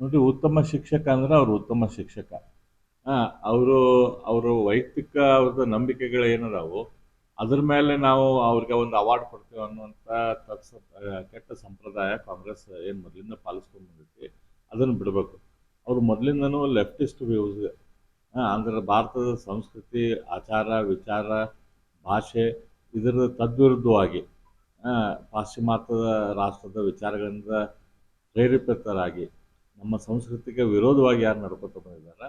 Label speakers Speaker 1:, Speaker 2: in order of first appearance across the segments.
Speaker 1: ನೋಡಿ, ಉತ್ತಮ ಶಿಕ್ಷಕ ಅಂದ್ರೆ ಅವ್ರು ಉತ್ತಮ ಶಿಕ್ಷಕ. ಅವರು ಅವರು ವೈಯಕ್ತಿಕ ಅವ್ರದ್ದು ನಂಬಿಕೆಗಳು ಏನದಾವು, ಅದ್ರ ಮೇಲೆ ನಾವು ಅವ್ರಿಗೆ ಒಂದು ಅವಾರ್ಡ್ ಕೊಡ್ತೀವಿ ಅನ್ನುವಂಥ ತತ್ಸ ಕೆಟ್ಟ ಸಂಪ್ರದಾಯ ಕಾಂಗ್ರೆಸ್ ಏನು ಮೊದಲಿಂದ ಪಾಲಿಸ್ಕೊಂಡು ಬಂದೈತಿ, ಅದನ್ನು ಬಿಡಬೇಕು. ಅವರು ಮೊದಲಿಂದನೂ ಲೆಫ್ಟಿಸ್ಟ್ ವ್ಯೂಸ್ ಅಂದ್ರೆ ಭಾರತದ ಸಂಸ್ಕೃತಿ, ಆಚಾರ, ವಿಚಾರ, ಭಾಷೆ ಇದರ ತದ್ವಿರುದ್ಧವಾಗಿ ಪಾಶ್ಚಿಮಾತ್ಯದ ರಾಷ್ಟ್ರದ ವಿಚಾರಗಳಿಂದ ಪ್ರೇರೇಪಿತರಾಗಿ ನಮ್ಮ ಸಂಸ್ಕೃತಿಗೆ ವಿರೋಧವಾಗಿ ಯಾರು ನಡ್ಕೊತ ಬಂದಿದ್ದಾರೆ,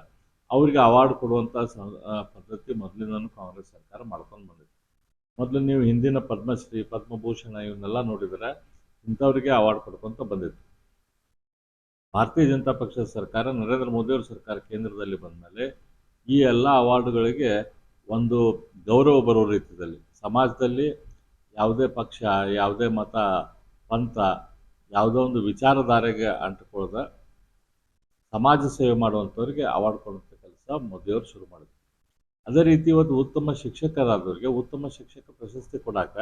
Speaker 1: ಅವರಿಗೆ ಅವಾರ್ಡ್ ಕೊಡುವಂಥ ಪದ್ಧತಿ ಮೊದಲಿಂದನೂ ಕಾಂಗ್ರೆಸ್ ಸರ್ಕಾರ ಮಾಡ್ಕೊಂಡು ಬಂದಿದೆ. ಮೊದಲು ನೀವು ಹಿಂದಿನ ಪದ್ಮಶ್ರೀ, ಪದ್ಮಭೂಷಣ ಇವನ್ನೆಲ್ಲ ನೋಡಿದರೆ ಇಂಥವ್ರಿಗೆ ಅವಾರ್ಡ್ ಕೊಡ್ಕೊಂತ ಬಂದಿತ್ತು ಭಾರತೀಯ ಜನತಾ ಪಕ್ಷದ ಸರ್ಕಾರ, ನರೇಂದ್ರ ಮೋದಿಯವ್ರ ಸರ್ಕಾರ ಕೇಂದ್ರದಲ್ಲಿ ಬಂದಮೇಲೆ ಈ ಎಲ್ಲ ಅವಾರ್ಡ್ಗಳಿಗೆ ಒಂದು ಗೌರವ ಬರೋ ರೀತಿಯಲ್ಲಿ, ಸಮಾಜದಲ್ಲಿ ಯಾವುದೇ ಪಕ್ಷ, ಯಾವುದೇ ಮತ, ಪಂಥ, ಯಾವುದೋ ಒಂದು ವಿಚಾರಧಾರೆಗೆ ಅಂಟಿಕೊಳ್ಳದ ಸಮಾಜ ಸೇವೆ ಮಾಡುವಂಥವ್ರಿಗೆ ಅವಾರ್ಡ್ ಕೊಡುವಂಥ ಕೆಲಸ ಮೋದಿಯವರು ಶುರು ಮಾಡಿದ್ರು. ಅದೇ ರೀತಿ ಇವತ್ತು ಉತ್ತಮ ಶಿಕ್ಷಕರಾದವ್ರಿಗೆ ಉತ್ತಮ ಶಿಕ್ಷಕ ಪ್ರಶಸ್ತಿ ಕೊಡಾಕ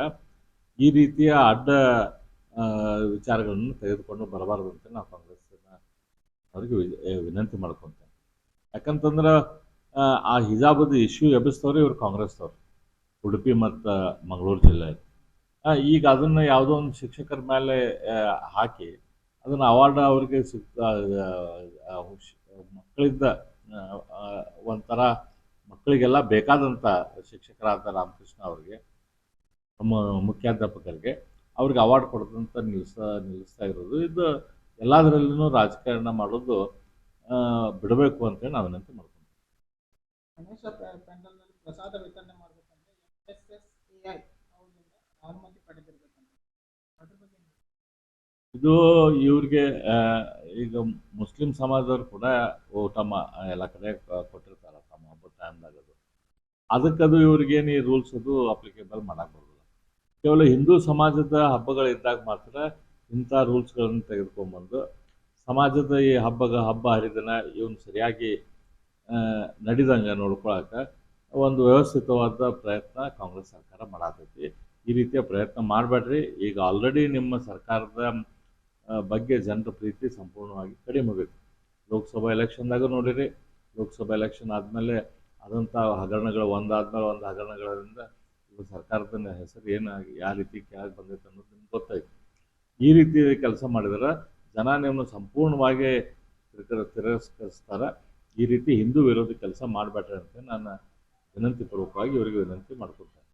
Speaker 1: ಈ ರೀತಿಯ ಅಡ್ಡ ವಿಚಾರಗಳನ್ನು ತೆಗೆದುಕೊಂಡು ಬರಬಾರದು ಅಂತ ನಾವು ಕಾಂಗ್ರೆಸ್ನ ಅವ್ರಿಗೆ ವಿನಂತಿ ಮಾಡ್ಕೊತೇನೆ. ಯಾಕಂತಂದ್ರೆ ಆ, ಹಿಜಾಬದ ಇಶ್ಯೂ ಎಬ್ಬಿಸ್ತವ್ರೆ ಇವ್ರು ಕಾಂಗ್ರೆಸ್ದವ್ರು. ಉಡುಪಿ ಮತ್ತು ಮಂಗಳೂರು ಜಿಲ್ಲೆ. ಈಗ ಅದನ್ನು ಯಾವುದೋ ಒಂದು ಶಿಕ್ಷಕರ ಮೇಲೆ ಹಾಕಿ ಅದನ್ನು ಅವಾರ್ಡ್ ಅವ್ರಿಗೆ ಸಿಗ್ತಾ ಮಕ್ಕಳಿಂದ ಒಂಥರ ಮಕ್ಕಳಿಗೆಲ್ಲ ಬೇಕಾದಂಥ ಶಿಕ್ಷಕರಾದ ರಾಮಕೃಷ್ಣ ಅವರಿಗೆ, ನಮ್ಮ ಮುಖ್ಯಾಧ್ಯಾಪಕರಿಗೆ ಅವ್ರಿಗೆ ಅವಾರ್ಡ್ ಕೊಡೋದಂತ ನಿಲ್ಲಿಸ ನಿಲ್ಲಿಸ್ತಾ ಇರೋದು ಇದು ಎಲ್ಲದರಲ್ಲೂ ರಾಜಕಾರಣ ಮಾಡೋದು ಬಿಡಬೇಕು ಅಂತೇಳಿ ನಾವು ವಿನಂತಿ
Speaker 2: ಪ್ಯಾಂಡಲ್ನಲ್ಲಿ ಪ್ರಸಾದ ವಿತರಣೆ?
Speaker 1: ಇದು ಇವ್ರಿಗೆ ಈಗ ಮುಸ್ಲಿಂ ಸಮಾಜದವ್ರು ಕೂಡ ತಮ್ಮ ಎಲ್ಲ ಕಡೆ ಕೊಟ್ಟಿರ್ತಾರೆ ತಮ್ಮ ಹಬ್ಬದ ಟೈಮ್ದಾಗ ಅದು. ಅದಕ್ಕದು ಇವ್ರಿಗೇನು ಈ ರೂಲ್ಸ್ ಅದು ಅಪ್ಲಿಕೇಬಲ್ ಮಾಡಕ್ಕೆ ಬರೋದಿಲ್ಲ. ಕೇವಲ ಹಿಂದೂ ಸಮಾಜದ ಹಬ್ಬಗಳಿದ್ದಾಗ ಮಾತ್ರ ಇಂಥ ರೂಲ್ಸ್ಗಳನ್ನು ತೆಗೆದುಕೊಂಡ್ಬಂದು, ಸಮಾಜದ ಈ ಹಬ್ಬಗ ಹಬ್ಬ ಹರಿದಿನ ಇವನು ಸರಿಯಾಗಿ ನಡಿದಂಗೆ ನೋಡ್ಕೊಳಕ್ಕೆ ಒಂದು ವ್ಯವಸ್ಥಿತವಾದ ಪ್ರಯತ್ನ ಕಾಂಗ್ರೆಸ್ ಸರ್ಕಾರ ಮಾಡತೈತಿ. ಈ ರೀತಿಯ ಪ್ರಯತ್ನ ಮಾಡಬೇಡ್ರಿ. ಈಗ ಆಲ್ರೆಡಿ ನಿಮ್ಮ ಸರ್ಕಾರದ ಬಗ್ಗೆ ಜನರ ಪ್ರೀತಿ ಸಂಪೂರ್ಣವಾಗಿ ಕಡಿಮೆ ಬೇಕು. ಲೋಕಸಭಾ ಎಲೆಕ್ಷನ್ದಾಗ ನೋಡಿರಿ, ಲೋಕಸಭಾ ಎಲೆಕ್ಷನ್ ಆದಮೇಲೆ ಆದಂಥ ಹಗರಣಗಳು ಒಂದಾದ್ಮೇಲೆ ಒಂದು ಹಗರಣಗಳಿಂದ ಸರ್ಕಾರದ ಹೆಸರು ಏನಾಗಿ ಯಾವ ರೀತಿ ಕೆಳಗೆ ಬಂದೈತೆ ಅನ್ನೋದು ನಿಮ್ಗೆ ಗೊತ್ತಾಯ್ತು. ಈ ರೀತಿ ಕೆಲಸ ಮಾಡಿದ್ರೆ ಜನ ನಿಮ್ಮನ್ನು ಸಂಪೂರ್ಣವಾಗಿ ತಿರಸ್ಕರಿಸ್ತಾರೆ. ಈ ರೀತಿ ಹಿಂದೂ ವಿರೋಧಿ ಕೆಲಸ ಮಾಡಬೇಡ್ರಿ ಅಂತ ನಾನು ವಿನಂತಿ ಪೂರ್ವಕವಾಗಿ ಇವರಿಗೆ ವಿನಂತಿ ಮಾಡ್ಕೊಳ್ತೇನೆ.